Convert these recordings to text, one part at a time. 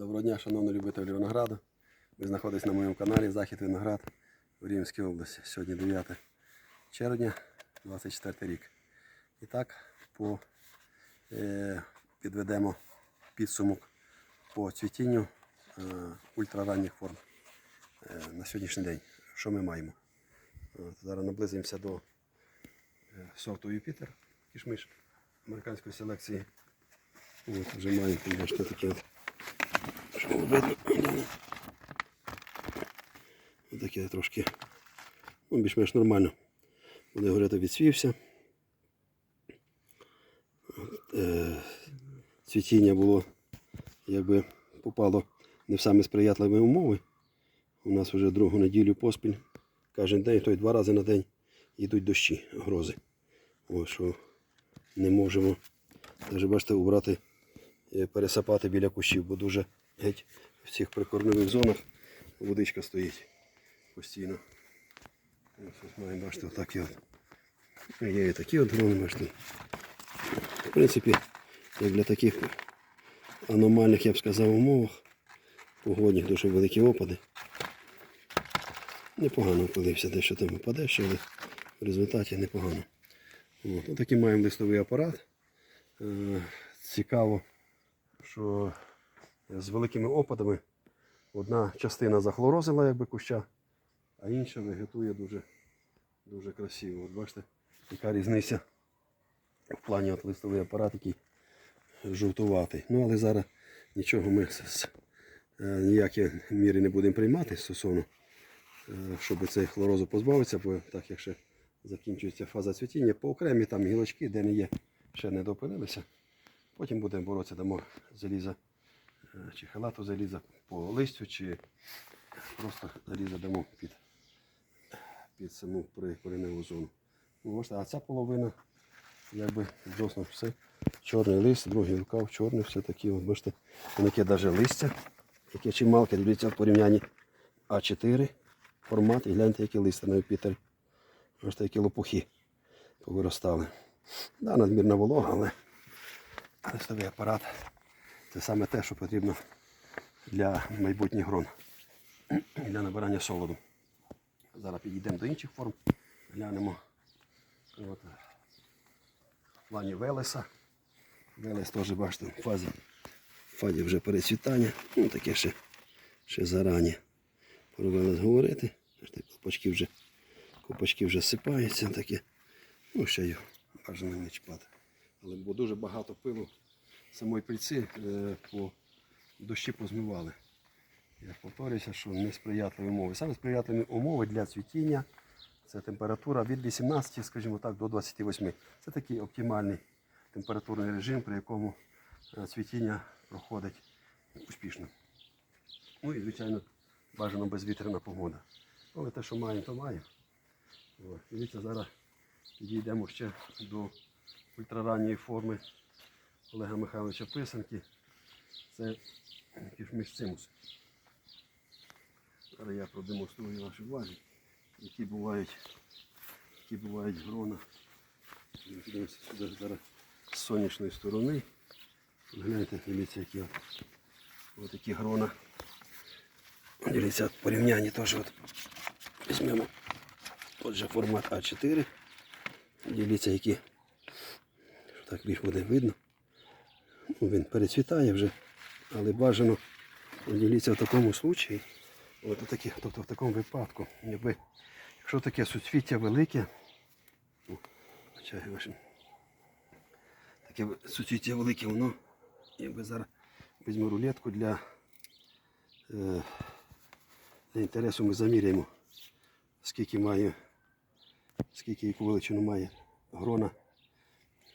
Доброго дня, шановні любителі винограду. Ви знаходитесь на моєму каналі Захід Виноград в Рівненській області. Сьогодні 9 червня 24 рік. І так, по, е, підведемо підсумок по цвітінню е, ультраранніх форм е, на сьогоднішній день. Що ми маємо? От, зараз наблизимося до е, сорту Юпітер, кішмиш американської селекції. От, вже маємо, бачите, таке. Що видно? Ось таке трошки ну, більш-менш нормально. Буде говорити, відсвівся. Е, цвітіння було, якби попало не в самі сприятливі умови. У нас вже другу неділю поспіль. Кожен день, то й два рази на день йдуть дощі, грози. Ось що не можемо, навіть бачите, убрати, е, пересапати біля кущів, бо дуже геть в цих прикорневих зонах водичка стоїть постійно. Ось маємо, бачите, отакі от. Є і такі от грони, бачите. В принципі, як для таких аномальних, я б сказав, умовах, погодних дуже великі опади. Непогано впалився, дещо там випаде, ще, але в результаті непогано. От. Отакий маємо листовий апарат. Е, Цікаво, що з великими опадами одна частина захлорозила якби куща, а інша вегетує дуже, дуже красиво. От бачите, яка різниця в плані от листовий апарат, який жовтуватий. Ну але зараз нічого ми з- е, ніякі міри не будемо приймати стосовно, е, щоб цей хлорозу позбавитися, бо так як ще закінчується фаза цвітіння, по окремі там гілочки, де не є, ще не допилилися. Потім будемо боротися, дамо заліза чи халату заліза по листю, чи просто заліза дамо під, під саму прикореневу зону. Ну, бачите, а ця половина, якби відносно все. Чорний лист, другий рукав, чорний, все такі. От, бачите, таке навіть листя, яке чималке, дивіться в порівнянні А4 формат і гляньте, які листя на Юпітері. Бачите, які лопухи повиростали. Да, надмірна волога, але листовий апарат це саме те, що потрібно для майбутніх грон, для набирання солоду. Зараз підійдемо до інших форм, глянемо. От, в плані Велеса. Велес теж, бачите, в фазі, в фазі вже перецвітання. Ну, таке ще, ще зарані. Про Велес говорити. Копачки вже, копачки вже сипаються. Таке. Ну, ще його бажано не чіпати. Але бо дуже багато пилу самої пильці е, по дощі позмивали. Я повторююся, що несприятливі умови. Саме сприятливі умови для цвітіння це температура від 18, скажімо так, до 28. Це такий оптимальний температурний режим, при якому е, цвітіння проходить успішно. Ну і, звичайно, бажано безвітряна погода. Але те, що маємо, то маємо. Дивіться, зараз підійдемо ще до ультраранньої форми Олега Михайловича Писанки. Це кішмиш цимус. Зараз я продемонструю ваші увазі, які бувають, які бувають грона. Ми Підемося сюди зараз з сонячної сторони. Гляньте, дивіться, які от, такі грона. Дивіться, в порівнянні теж от візьмемо отже формат А4. Дивіться, які що так більш буде видно. Ну, він перецвітає вже, але бажано діліться в такому случаї. От такі, тобто в такому випадку, якби, якщо таке суцвіття велике, ну, таке суцвіття велике, воно, якби зараз візьму рулетку для, е, для інтересу ми заміряємо, скільки має, скільки яку величину має грона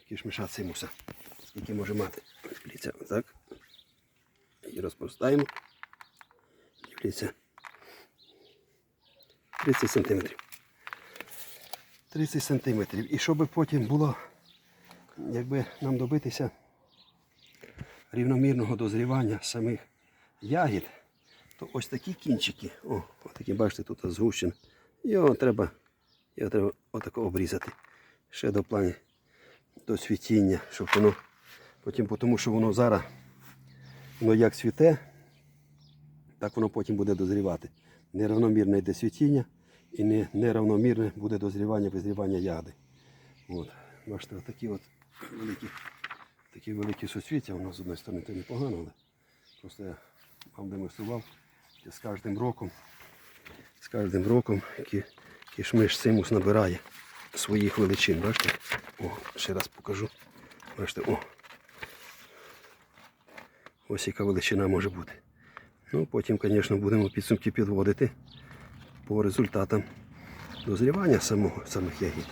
кішмиша цимуса. Скільки може мати. Дивіться, отак. І розпростаємо. Дивіться. 30 сантиметрів. 30 сантиметрів. І щоб потім було, якби нам добитися рівномірного дозрівання самих ягід, то ось такі кінчики, о, такі, бачите, тут згущено. Його треба, його треба отако обрізати. Ще до плані до цвітіння, щоб воно потім, тому що воно зараз, воно як цвіте, Так воно потім буде дозрівати. Неравномірне йде світіння і не, неравномірне буде дозрівання, визрівання ягоди. От. Бачите, такі от великі, такі великі суцвіття. Воно з однієї сторони то непогано, але просто я вам демонстрував що з кожним роком, з кожним роком кішмиш симус набирає своїх величин. Бачите? О, ще раз покажу. Бачите, о. Ось яка величина може бути. Ну, потім, звісно, будемо підсумки підводити по результатам дозрівання самого, самих ягід.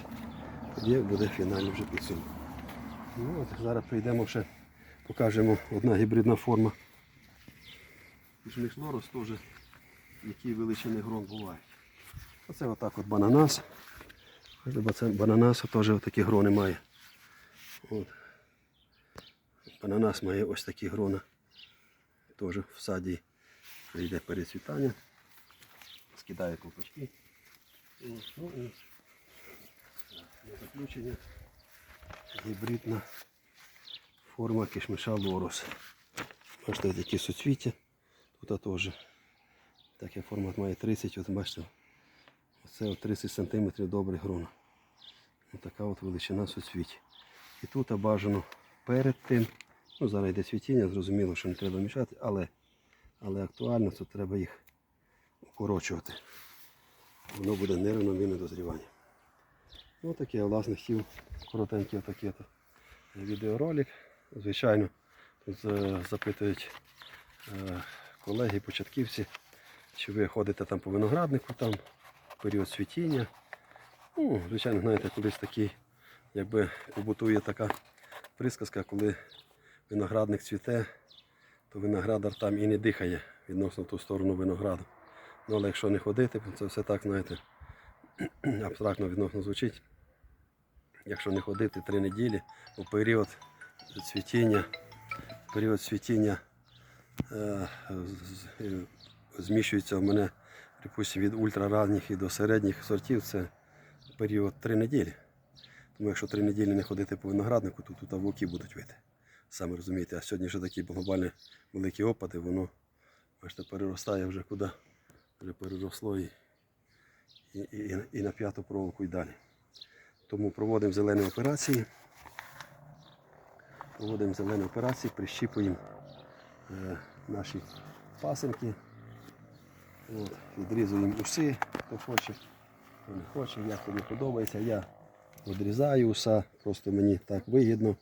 Тоді буде фінальний вже підсумок. Ну, от зараз прийдемо ще, покажемо одна гібридна форма. Пішміш теж, які величини грон бувають. Оце отак от бананас. Бананас теж такі грони має. От. Бананас має ось такі грона. Теж в саді вже йде перецвітання. Скидає колпачки. Ну, і на заключення гібридна форма кишмиша лорос. Бачите, які суцвіття. Тут теж. Так як формат має 30, от бачите, оце 30 см добре грона. Ось така от величина суцвіть. І тут бажано перед тим, ну зараз йде світіння, зрозуміло, що не треба мішати, але, але актуально, то треба їх укорочувати. Воно буде нерівномірне дозрівання. Ну таке, я власне хотів коротенький отакий от відеоролик. Звичайно, тут е, запитують е, колеги, початківці, чи ви ходите там по винограднику, там період цвітіння. Ну, звичайно, знаєте, колись такий, якби побутує така присказка, коли виноградник цвіте, то виноградар там і не дихає відносно ту сторону винограду. Ну, але якщо не ходити, це все так, знаєте, абстрактно відносно звучить. Якщо не ходити три неділі, у період цвітіння, період цвітіння е, зміщується в мене, припустимо, від ультраранніх і до середніх сортів, це період три неділі. Тому якщо три неділі не ходити по винограднику, то тут вовки будуть вити. Саме розумієте, а сьогодні вже такі глобальні великі опади, воно бачите, переростає вже куди, вже переросло і, і, і, і на п'яту проволоку і далі. Тому проводимо зелені операції. Проводимо зелені операції, прищіпуємо е, наші пасинки. От, відрізуємо уси, хто хоче, хто не хоче, як тобі подобається. Я відрізаю уса, просто мені так вигідно.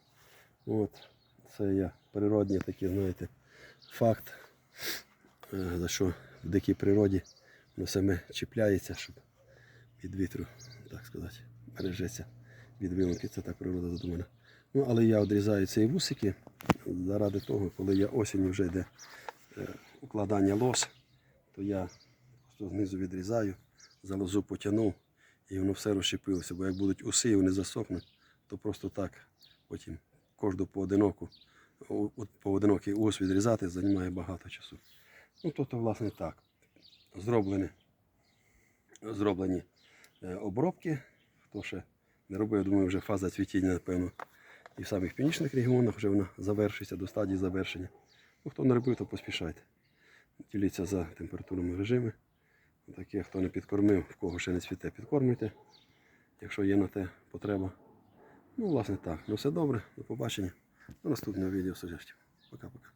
От, це я природні такі, знаєте, факт, е, за що в дикій природі воно саме чіпляється, щоб від вітру, так сказати, бережеться від вилунки. Це так природа задумана. Ну, але я відрізаю ці вусики заради того, коли я осінь вже йде е, укладання лос, то я просто знизу відрізаю, за лозу потягнув і воно все розщепилося. Бо як будуть уси і вони засохнуть, то просто так потім кожну поодиноку, поодинокий ус відрізати займає багато часу. Ну, тобто, власне, так. Зроблені, зроблені е, обробки. Хто ще не робив, я думаю, вже фаза цвітіння, напевно, і в самих північних регіонах вже вона завершується до стадії завершення. Ну, хто не робив, то поспішайте. Діліться за температурними режими. Таке, хто не підкормив, в кого ще не цвіте, підкормуйте, якщо є на те потреба. Ну, власне, так. Ну все добре, до побачення. До наступного відео сажестів. Пока-пока.